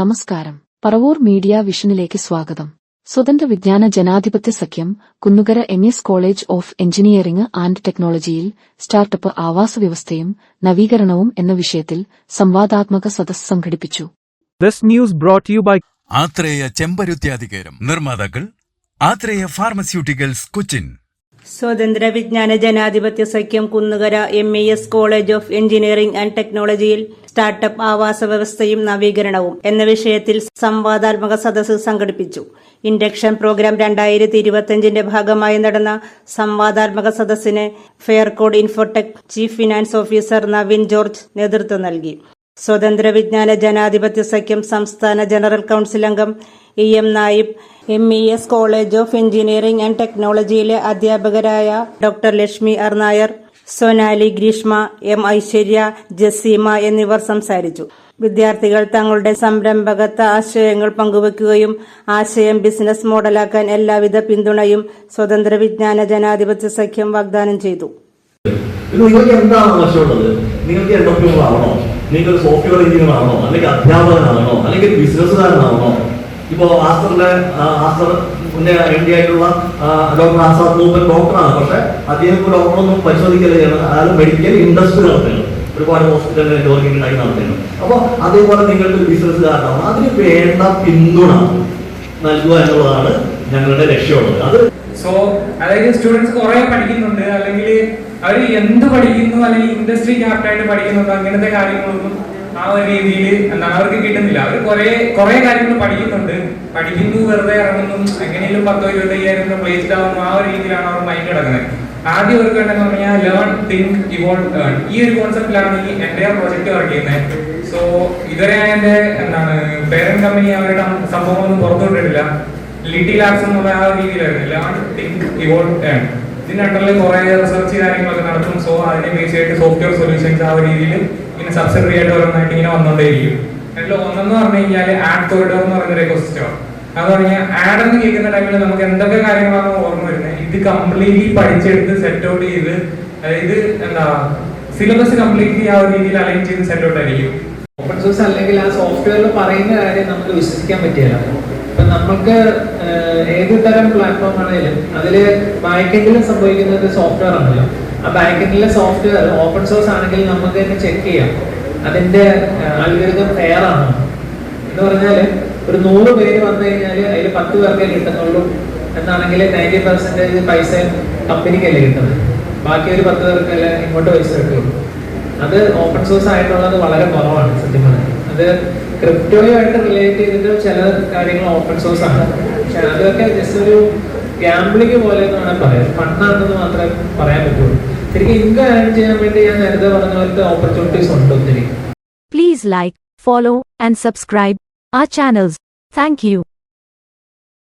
നമസ്കാരം. പറവൂർ മീഡിയ വിഷനിലേക്ക് സ്വാഗതം. സ്വതന്ത്ര വിജ്ഞാന ജനാധിപത്യ സഖ്യം Kunnukara M S college of engineering and ടെക്നോളജിയിൽ സ്റ്റാർട്ടപ്പ് ആവാസ വ്യവസ്ഥയും നവീകരണവും എന്ന വിഷയത്തിൽ സംവാദാത്മക സദസ് സംഘടിപ്പിച്ചു. This news brought to by Athreya ചെമ്പരുത്യാധികാരം നിർമ്മാതാക്കൾ ആത്രേയ ഫാർമസ്യൂട്ടിക്കൽസ് കൊച്ചിൻ. സ്വതന്ത്ര വിജ്ഞാന ജനാധിപത്യ സഖ്യം Kunnukara M E S college of engineering and ടെക്നോളജിയിൽ സ്റ്റാർട്ടപ്പ് ആവാസ വ്യവസ്ഥയും നവീകരണവും എന്ന വിഷയത്തിൽ സംവാദാത്മക സദസ്സ് സംഘടിപ്പിച്ചു. ഇൻഡക്ഷൻ പ്രോഗ്രാം രണ്ടായിരത്തി ഇരുപത്തിയഞ്ചിന്റെ ഭാഗമായി നടന്ന സംവാദാത്മക സദസ്സിന് Faircode Infotech chief finance officer Naveen George നേതൃത്വം നൽകി. സ്വതന്ത്ര വിജ്ഞാന ജനാധിപത്യ സഖ്യം സംസ്ഥാന ജനറൽ കൌൺസിൽ അംഗം E M Naib M E S college of engineering and ടെക്നോളജിയിലെ അധ്യാപകരായ ഡോക്ടർ ലക്ഷ്മി അർനായർ സൊനാലി ഗ്രീഷ്മ എം ഐശ്വര്യ ജസീമ എന്നിവർ സംസാരിച്ചു. വിദ്യാർത്ഥികൾ തങ്ങളുടെ സംരംഭകത്വ ആശയങ്ങൾ പങ്കുവെക്കുകയും ആശയം ബിസിനസ് മോഡലാക്കാൻ എല്ലാവിധ പിന്തുണയും സ്വതന്ത്ര വിജ്ഞാന ജനാധിപത്യ സഖ്യം വാഗ്ദാനം ചെയ്തു. നിങ്ങൾക്ക് എന്താണ് ആവശ്യമുള്ളത്? നിങ്ങൾക്ക് എന്റർപ്രീനർ ആവണോ നിങ്ങൾ സോഫ്റ്റ്വെയർ എഞ്ചിനീയർ ആണോ? അല്ലെങ്കിൽ അധ്യാപകനാണോ? അല്ലെങ്കിൽ ബിസിനസ്സുകാരനാണോ ഇപ്പോ ആസ്റ്ററിലെ ആസർ മുന്നേ ഇന്ത്യ ആയിട്ടുള്ള ആ, ഡോക്ടർ ആസാദ് മൂപ്പൻ ഡോക്ടറാണ്. പക്ഷെ അദ്ദേഹം ഇപ്പോൾ ഡോക്ടറൊന്നും പരിശോധിക്കലാണ് അതായത് മെഡിക്കൽ ഇൻഡസ്ട്രി നടത്തുന്നു ഒരുപാട് ഹോസ്പിറ്റലിൽ ഉണ്ടായി നടത്തുന്നു അപ്പോൾ അതേപോലെ നിങ്ങൾക്ക് ഒരു അതിന് വേണ്ട പിന്തുണ നൽകുക എന്നുള്ളതാണ് ഞങ്ങളുടെ ലക്ഷ്യമുള്ളത്. അത് സോ അതായത് സ്റ്റുഡൻസ് കുറെ പഠിക്കുന്നുണ്ട്. അല്ലെങ്കിൽ അവർ എന്ത് പഠിക്കുന്നു? അല്ലെങ്കിൽ ഇൻഡസ്ട്രി ക്യാപ്റ്റായിട്ട് പഠിക്കുന്നുണ്ടോ? അങ്ങനത്തെ കാര്യങ്ങളൊന്നും ആ ഒരു രീതിയിൽ എന്താണ് അവർക്ക് കിട്ടുന്നില്ല. അവർ കുറെ കുറെ കാര്യങ്ങൾ പഠിക്കുന്നുണ്ട്. പഠിക്കുന്നു വെറുതെ ഇറങ്ങുന്നു എങ്ങനെയും പത്തോ ഇരുപത്തയ്യായിരം രൂപ വേസ്റ്റ് ആവുന്നു ആ ഒരു രീതിയിലാണ് അവർ മൈൻഡ് കിടക്കുന്നത്. ആദ്യം അവർക്ക് വേണ്ടതെന്ന് പറഞ്ഞാൽ ലേൺ തിങ്ക് ഇവോൾ ഏൺ ഈ ഒരു കോൺസെപ്റ്റിലാണ് ഈ എന്റെ പ്രോജക്റ്റ് വർക്ക് ചെയ്യുന്നത്. സോ ഇതുവരെ എന്റെ എന്താണ് പേരൻ കമ്പനി അവരുടെ സംഭവം ഒന്നും പുറത്തുവിട്ടിട്ടില്ല. ലിറ്റിൽ ലാബ്സ് എന്നുള്ള ആ രീതിയിലായിരുന്നു. ലേൺ തിങ്ക് ഇവോൾ ഏൺ ഇതിന്റെ അണ്ടറിൽ കുറെ റിസർച്ച് കാര്യങ്ങളൊക്കെ നടത്തും സോ അതിനെ ബേസ് ചെയ്തിട്ട് സോഫ്റ്റ്വെയർ സൊല്യൂഷൻസ് ആ രീതിയിൽ ഇങ്ങനെ സബ്സിഡറി ആയിട്ട് ഓരോന്നായിട്ട് ഇങ്ങനെ വന്നുകൊണ്ടേയിരിക്കും അതിൽ ഒന്നെന്ന് പറഞ്ഞു കഴിഞ്ഞാൽ ആഡ് കോറിഡോർ എന്ന് പറയുന്ന ഒരു എക്കോസിസ്റ്റം അത് പറഞ്ഞാൽ ആഡ് എന്ന് കേൾക്കുന്ന ടൈമിൽ നമുക്ക് എന്തൊക്കെ കാര്യങ്ങളാണ് ഓർമ്മ വരുന്നത്? ഇത് കംപ്ലീറ്റ്ലി പഠിച്ചെടുത്ത് സെറ്റ് ഔട്ട് ചെയ്ത് അതായത് എന്താ സിലബസ് കംപ്ലീറ്റ്ലി ആ ഒരു രീതിയിൽ അലൈൻ ചെയ്ത് സെറ്റ് ഔട്ട് ആയിരിക്കും. ഓപ്പൺ സോഴ്സ് അല്ലെങ്കിൽ ആ സോഫ്റ്റ്വെയറിൽ പറയുന്ന കാര്യം നമുക്ക് വിശ്വസിക്കാൻ പറ്റില്ല ഇപ്പൊ നമുക്ക് ഏത് തരം പ്ലാറ്റ്ഫോം ആണെങ്കിലും അതിൽ ബാക്കെൻഡിലും സംഭവിക്കുന്നത് സോഫ്റ്റ്വെയർ ആണല്ലോ. ആ ബാക്കെൻഡിലെ സോഫ്റ്റ്വെയർ ഓപ്പൺ സോഴ്സ് ആണെങ്കിൽ നമുക്ക് തന്നെ ചെക്ക് ചെയ്യാം. അതിന്റെ അൽഗരിതം ഫെയർ ആണോ? എന്ന് പറഞ്ഞാൽ ഒരു നൂറ് പേര് വന്നു കഴിഞ്ഞാൽ അതിൽ പത്ത് പേർക്കേ കിട്ടുന്നുള്ളൂ എന്നാണെങ്കിൽ നയന്റി പെർസെന്റേജ് പൈസ കമ്പനിക്കല്ലേ കിട്ടുന്നത്. ബാക്കി ഒരു പത്ത് പേർക്കല്ലേ ഇങ്ങോട്ട് പൈസ കിട്ടുള്ളൂ. അത് ഓപ്പൺ സോഴ്സ് ആയിട്ടുള്ളത് വളരെ കുറവാണ് സത്യം പറഞ്ഞാൽ അത് ക്രിപ്റ്റോയുമായിട്ട് റിലേറ്റ് ചെയ്തിട്ട് ചില കാര്യങ്ങൾ ഓപ്പൺ സോഴ്സ് ആണ്. പക്ഷെ അതൊക്കെ ജസ്റ്റ് ഒരു ഗാംബ്ലിംഗ് പോലെ എന്ന് വേണമെങ്കിൽ പറയാം ഫണ്ടാണെന്ന് മാത്രമേ പറയാൻ പറ്റുള്ളൂ. ശരിക്കും ഇൻകം ഏൺ ചെയ്യാൻ വേണ്ടി ഞാൻ നേരത്തെ പറഞ്ഞ പോലത്തെ ഓപ്പർച്യൂണിറ്റീസ് ഉണ്ട് ഒത്തിരി. Please like follow and subscribe ആ ചാനൽസ് താങ്ക് you.